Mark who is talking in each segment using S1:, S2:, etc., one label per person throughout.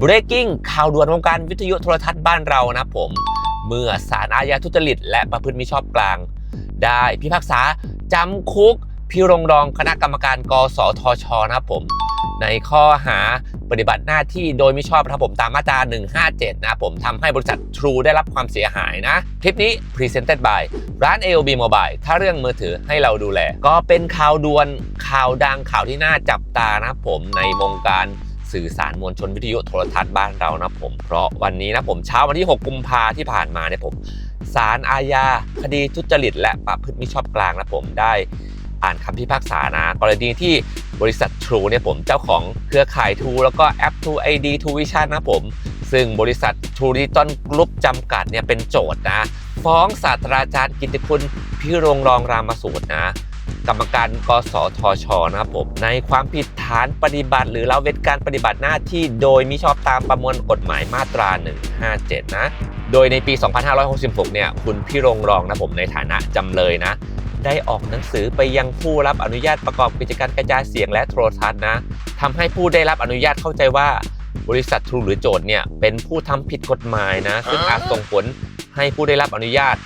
S1: breaking ข่าวด่วนวงการวิทยุโทรทัศน์บ้านเรานะผม เมื่อศาลอาญาทุจริต และประพฤติมิชอบกลาง ได้พิพากษาจำคุกพี่รงรองคณะกรรมการกสทชนะครับผม ในข้อหาปฏิบัติหน้าที่โดยมิชอบนะครับผมตามมาตรา 157 นะผมทำให้บริษัท True ได้รับความเสียหายนะ คลิปนี้ Presented by ร้าน AOB Mobile ถ้าเรื่องมือถือให้เราดูแล ก็เป็นข่าวด่วนข่าวดังข่าวที่น่าจับตานะครับผมในวงการ สื่อสารมวลชนวิทยุโทรทัศน์บ้านเรานะผม เพราะวันนี้นะผมเช้าวันที่ 6 กุมภาที่ผ่านมาเนี่ยผมศาลอาญาคดีทุจริต และประพฤติมิชอบกลางนะผมได้อ่านคำพิพากษานะ กรณีที่บริษัท True เนี่ยผมเจ้าของเครือข่าย True แล้วก็แอป True ID True Vision นะผม ซึ่งบริษัท True Digital Group จำกัดเนี่ยเป็นโจทย์นะ ฟ้องศาสตราจารย์กิตติคุณพิรงรองรามสูตรนะ กรรมการกสทชนะครับผมในความผิดฐานปฏิบัติ หรือละเว้นการปฏิบัติหน้าที่โดยมิชอบตามประมวลกฎหมายมาตรา 157 นะ โดยในปี 2566 เนี่ยคุณพี่รงรองนะผมในฐานะจำเลยนะ ได้ออกหนังสือไปยังผู้รับอนุญาตประกอบกิจการกระจายเสียงและโทรทัศน์นะทำให้ผู้ได้รับอนุญาตเข้าใจว่าบริษัททรูหรือโจทย์เนี่ยเป็นผู้ทำผิดกฎหมายนะ ซึ่งอาจส่งผลให้ผู้ได้รับอนุญาต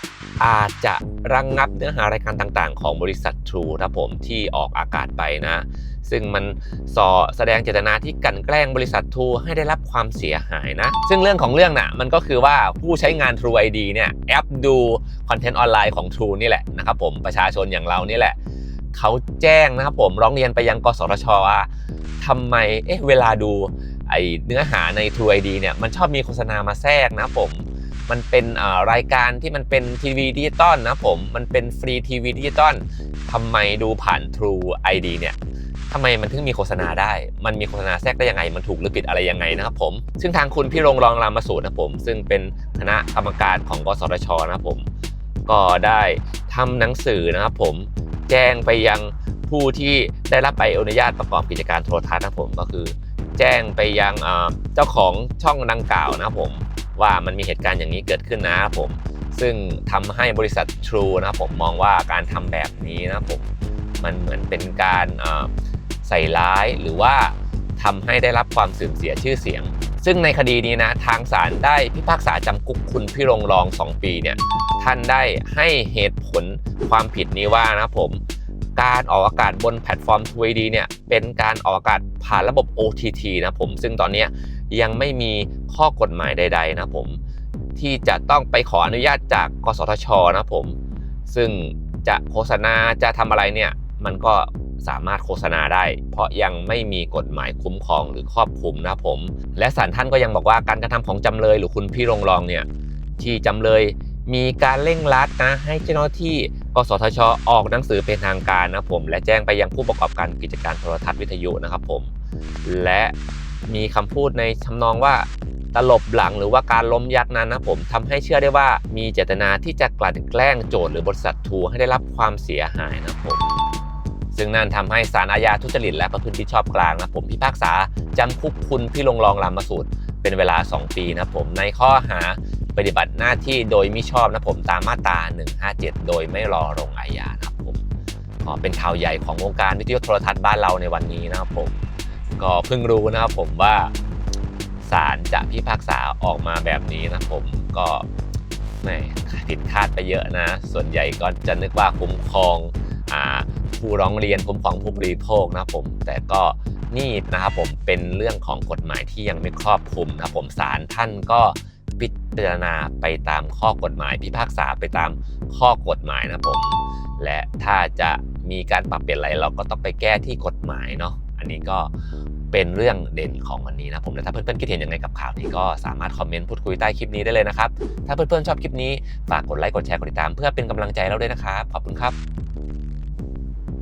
S1: อาจจะ ระงงับเนื้อหารายการต่างๆ ของบริษัท True ครับผมที่ออกอากาศไปนะ ซึ่งมันส่อแสดงเจตนาที่กันแกล้งบริษัท True ให้ได้รับความเสียหายนะ ซึ่งเรื่องของเรื่องน่ะมันก็คือว่าผู้ใช้งาน True ID เนี่ยแอปดูคอนเทนต์ออนไลน์ของ True นี่แหละนะครับผมประชาชนอย่างเรานี่แหละเขาแจ้งนะครับผมร้องเรียนไปยังกสทชว่าทำไมเอ๊ะเวลาดูไอเนื้อหาใน True ID เนี่ยมันชอบมีโฆษณามาแทรกนะผม มันเป็นรายการที่มันเป็นทีวีดิจิตอลนะผม มันเป็นฟรีทีวีดิจิตอลทำไมดูผ่าน True ID เนี่ยทำไมมันถึงมีโฆษณาได้ มันมีโฆษณาแทรกได้ยังไง มันถูกหรือผิดอะไรยังไงนะครับผม ซึ่งทางคุณพี่รงรองรามสูตรนะผม ซึ่งเป็นคณะกรรมการของกสทชนะครับผม ก็ได้ทำหนังสือนะครับผม แจ้งไปยังผู้ที่ได้รับใบอนุญาตประกอบกิจการโทรทัศน์นะผม ก็คือ แจ้งไปยังเจ้าของช่องดังกล่าวนะครับผม ว่ามันมีเหตุการณ์อย่างนี้เกิดขึ้นนะครับผม ซึ่งทำให้บริษัท True นะผมมองว่าการทำแบบนี้นะผมมันเหมือนเป็นการใส่ร้ายหรือว่าทำให้ได้รับความเสื่อมเสียชื่อเสียง ซึ่งในคดีนี้นะทางศาลได้พิพากษาจำคุกคุณพี่รงรอง 2 ปีเนี่ยท่านได้ให้เหตุผลความผิดนี้ว่านะผม การออกอากาศบนแพลตฟอร์ม t 2 d เนี่ยเป็นการออกอากาศผ่านระบบ OTT นะผม ซึ่งตอนนี้ยยังไม่มีข้อกฎหมายใด ๆ นะผม ที่จะต้องไปขออนุญาตจากกสทชนะผม ซึ่งจะโฆษณาจะทำอะไรเนี่ย มันก็สามารถโฆษณาได้ เพราะยังไม่มีกฎหมายคุ้มครองหรือครอบคลุมนะผม และศาลท่านก็ยังบอกว่าการกระทำของจำเลยหรือคุณพี่รงรองเนี่ยที่จำเลย มีการเร่งรัดนะให้เจ้าหน้าที่กสทช ออกหนังสือเป็นทางการนะผมและแจ้งไปยังผู้ประกอบการกิจการโทรทัศน์วิทยุนะครับผมและมีคำพูดในทำนองว่าตลบหลังหรือว่าการล้มยักษ์นั้นนะผมทำให้เชื่อได้ว่ามีเจตนาที่จะกลั่นแกล้งโจทย์หรือบริษัททูให้ได้รับความเสียหายนะผมซึ่งนั่นทำให้ศาลอาญาทุจริตและประพฤติมิชอบกลางนะผมพิพากษาจำคุกคุณพี่ลงรองรามสูตรเป็นเวลา 2 ปีนะผมในข้อหา ปฏิบัติหน้าที่โดยมิชอบนะผมตามมาตรา 157 โดยไม่รอลงอาญานะครับผมก็เป็นข่าวใหญ่ของวงการวิทยุโทรทัศน์บ้านเราในวันนี้นะครับผมก็เพิ่งรู้นะครับผมว่าศาลจะพิพากษาออกมาแบบนี้นะผมก็แหมผิดคาดไปเยอะนะ ส่วนใหญ่ก็จะนึกว่าคุ้มครองผู้ร้องเรียนคุ้มครองผู้บริโภคนะครับผม แต่ก็นี่นะครับผมเป็นเรื่องของกฎหมายที่ยังไม่ครอบคลุมนะครับผมศาลท่านก็ พิจารณาไปตามข้อกฎหมาย พิพากษาไปตามข้อกฎหมายนะผม และถ้าจะมีการปรับเปลี่ยนอะไรเราก็ต้องไปแก้ที่กฎหมายเนาะอันนี้ก็เป็นเรื่องเด่นของวันนี้นะผมและถ้าเพื่อนๆคิดเห็นยังไงกับข่าวนี้ก็สามารถคอมเมนต์พูดคุยใต้คลิปนี้ได้เลยนะครับ ถ้าเพื่อนๆชอบคลิปนี้ฝากกดไลค์กดแชร์กดติดตาม เพื่อเป็นกำลังใจเราด้วยนะครับขอบคุณครับ